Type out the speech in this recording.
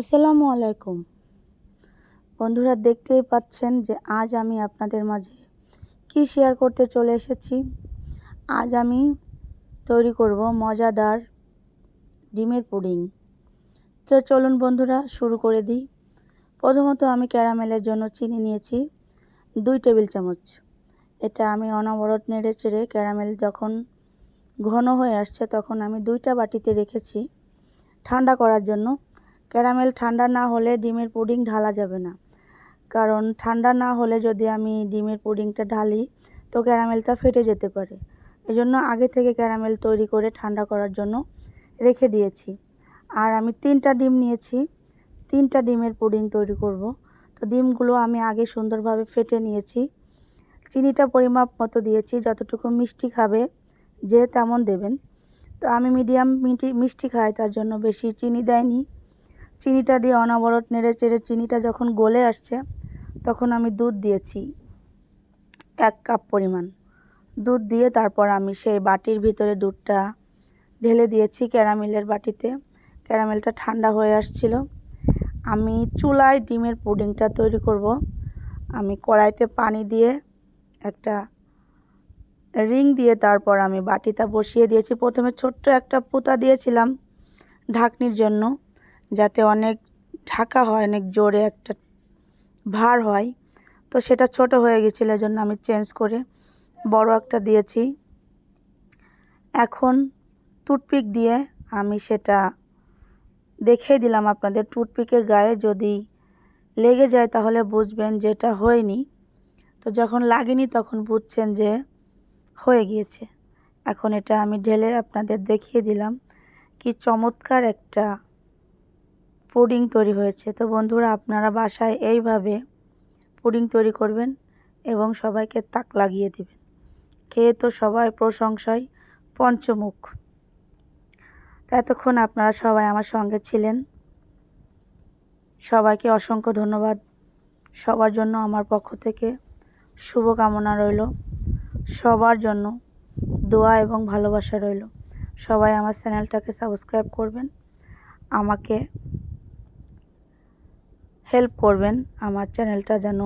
আসসালামু আলাইকুম। বন্ধুরা দেখতেই পাচ্ছেন যে আজ আমি আপনাদের মাঝে কি শেয়ার করতে চলে এসেছি। আজ আমি তৈরি করব মজাদার ডিমের পুডিং। তো চলুন বন্ধুরা শুরু করে দিই। প্রথমত আমি ক্যারামেলের জন্য চিনি নিয়েছি দুই টেবিল চামচ। এটা আমি অনবরত নেড়ে চেড়ে ক্যারামেল যখন ঘন হয়ে আসছে তখন আমি দুইটা বাটিতে রেখেছি। ঠান্ডা করার জন্য ক্যারামেল ঠান্ডা না হলে ডিমের পুডিং ঢালা যাবে না। কারণ ঠান্ডা না হলে যদি আমি ডিমের পুডিংটা ঢালি, তো ক্যারামেলটা ফেটে যেতে পারে। এজন্য আগে থেকে ক্যারামেল তৈরি করে ঠান্ডা করার জন্য রেখে দিয়েছি। আর আমি তিনটা ডিম নিয়েছি। তিনটা ডিমের পুডিং তৈরি করব। তো ডিমগুলো আমি আগে সুন্দরভাবে ফেটে নিয়েছি। চিনিটা পরিমাপ মতো দিয়েছি, যতটুকু মিষ্টি খাবে যে তেমন দেবেন। তো আমি মিডিয়াম মিষ্টি খাই, তার জন্য বেশি চিনি দেয়নি। চিনিটা দিয়ে অনবরত নেড়ে চেড়ে চিনিটা যখন গলে আসছে, তখন আমি দুধ দিয়েছি এক কাপ পরিমাণ। দুধ দিয়ে তারপর আমি সেই বাটির ভিতরে দুধটা ঢেলে দিয়েছি ক্যারামেলের বাটিতে। ক্যারামেলটা ঠান্ডা হয়ে আসছিল। আমি চুলায় ডিমের পুডিংটা তৈরি করব। আমি কড়াইতে পানি দিয়ে একটা রিং দিয়ে তারপর আমি বাটিটা বসিয়ে দিয়েছি। প্রথমে ছোট্ট একটা পুঁতা দিয়েছিলাম ঢাকনির জন্য। যাতে অনেক ঢাকা হয়, অনেক জোরে একটা ভার হয়। তো সেটা ছোট হয়ে গেছিল জন্য আমি চেঞ্জ করে বড় একটা দিয়েছি। এখন টুথপিক দিয়ে আমি সেটা দেখে দিলাম আপনাদের। টুথপিকের গায়ে যদি লেগে যায় তাহলে বুঝবেন যে এটা হয়নি। তো যখন লাগেনি তখন বুঝছেন যে হয়ে গিয়েছে। এখন এটা আমি ঢেলে আপনাদের দেখিয়ে দিলাম। কি চমৎকার একটা পুডিং তৈরি হয়েছে। তো বন্ধুরা, আপনারা বাসায় এইভাবে পুডিং তৈরি করবেন এবং সবাইকে তাক লাগিয়ে দিবেন। খেয়ে তো সবাই প্রশংসায় পঞ্চমুখ। এতক্ষণ আপনারা সবাই আমার সঙ্গে ছিলেন। সবাইকে অসংখ্য ধন্যবাদ। সবার জন্য আমার পক্ষ থেকে শুভকামনা রইল। সবার জন্য দোয়া এবং ভালোবাসা রইল। সবাই আমার চ্যানেলটাকে সাবস্ক্রাইব করবেন। আমাকে হেল্প করবেন। আমার চ্যানেলটা যেন